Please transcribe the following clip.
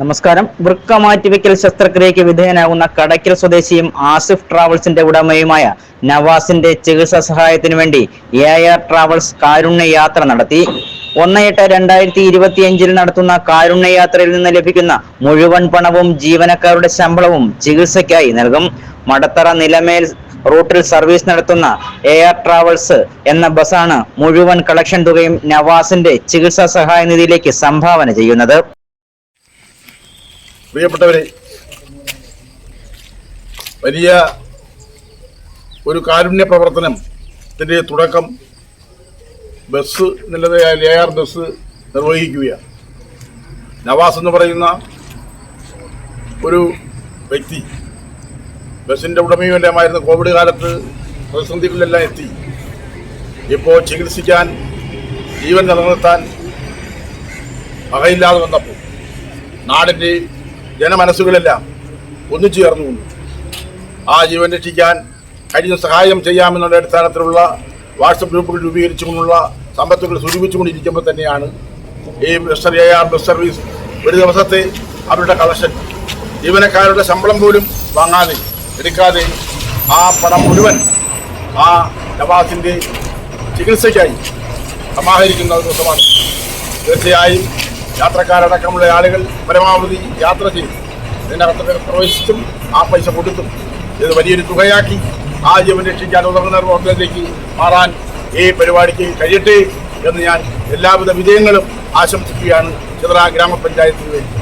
നമസ്കാരം. വൃക്ക മാറ്റിവെക്കൽ ശസ്ത്രക്രിയയ്ക്ക് വിധേയനാകുന്ന കടയ്ക്കൽ സ്വദേശിയും ആസിഫ് ട്രാവൽസിന്റെ ഉടമയുമായ നവാസിന്റെ ചികിത്സാ സഹായത്തിനു വേണ്ടി എ ആർ ട്രാവൽസ് കാരുണ്യ യാത്ര നടത്തി. ഒന്ന് എട്ട് രണ്ടായിരത്തി ഇരുപത്തിയഞ്ചിൽ നടത്തുന്ന കാരുണ്യ യാത്രയിൽ നിന്ന് ലഭിക്കുന്ന മുഴുവൻ പണവും ജീവനക്കാരുടെ ശമ്പളവും ചികിത്സയ്ക്കായി നൽകും. മടത്തറ നിലമേൽ റൂട്ടിൽ സർവീസ് നടത്തുന്ന എ ആർ ട്രാവൽസ് എന്ന ബസ്സാണ് മുഴുവൻ കളക്ഷൻ തുകയും നവാസിന്റെ ചികിത്സാ സഹായ നിധിയിലേക്ക് സംഭാവന ചെയ്യുന്നത്. പ്രിയപ്പെട്ടവരെ വലിയ ഒരു കാരുണ്യ പ്രവർത്തനത്തിന്റെ തുടക്കം ബസ് നല്ലതായ എ ആർ ബസ് നിർവഹിക്കുകയാണ്. നവാസ് എന്ന് പറയുന്ന ഒരു വ്യക്തി ബസ്സിന്റെ ഉടമയും എല്ലാമായിരുന്നു കോവിഡ് കാലത്ത് പ്രതിസന്ധികളിലെല്ലാം എത്തി. ഇപ്പോൾ ചികിത്സിക്കാൻ ജീവൻ നിലനിർത്താൻ വകയില്ലാതെ വന്നപ്പോൾ നാടിന്റെ ജനമനസ്സുകളെല്ലാം ഒന്നിച്ചു ചേർന്നു ചേർന്നുകൊണ്ട് ആ ജീവൻ രക്ഷിക്കാൻ കഴിഞ്ഞ സഹായം ചെയ്യാമെന്നുള്ള അടിസ്ഥാനത്തിലുള്ള വാട്സപ്പ് ഗ്രൂപ്പുകൾ രൂപീകരിച്ചുകൊണ്ടുള്ള സമ്പത്തുകൾ സ്വരൂപിച്ചുകൊണ്ടിരിക്കുമ്പോൾ തന്നെയാണ് ഈ ബസ് ബസ് സർവീസ് ഒരു ദിവസത്തെ അവരുടെ കളക്ഷൻ. ജീവനക്കാരുടെ ശമ്പളം പോലും വാങ്ങാതെ എടുക്കാതെ ആ പണം മുഴുവൻ ആ നവാസിന്റെ ചികിത്സയ്ക്കായി സമാഹരിക്കുന്ന ദിവസമാണ്. തീർച്ചയായും യാത്രക്കാരടക്കമുള്ള ആളുകൾ പരമാവധി യാത്ര ചെയ്തു. ഇതിനകത്ത് പ്രവേശിച്ചും ആ പൈസ കൊടുത്തും ഇത് വലിയൊരു തുകയാക്കി ആ ജീവൻ രക്ഷിക്കാൻ ഉതകുന്ന ഹോട്ടലിലേക്ക് മാറാൻ ഈ പരിപാടിക്ക് കഴിയട്ടെ എന്ന് ഞാൻ എല്ലാവിധ വിജയങ്ങളും ആശംസിക്കുകയാണ് ചിത്ര ഗ്രാമപഞ്ചായത്തിന് വേണ്ടി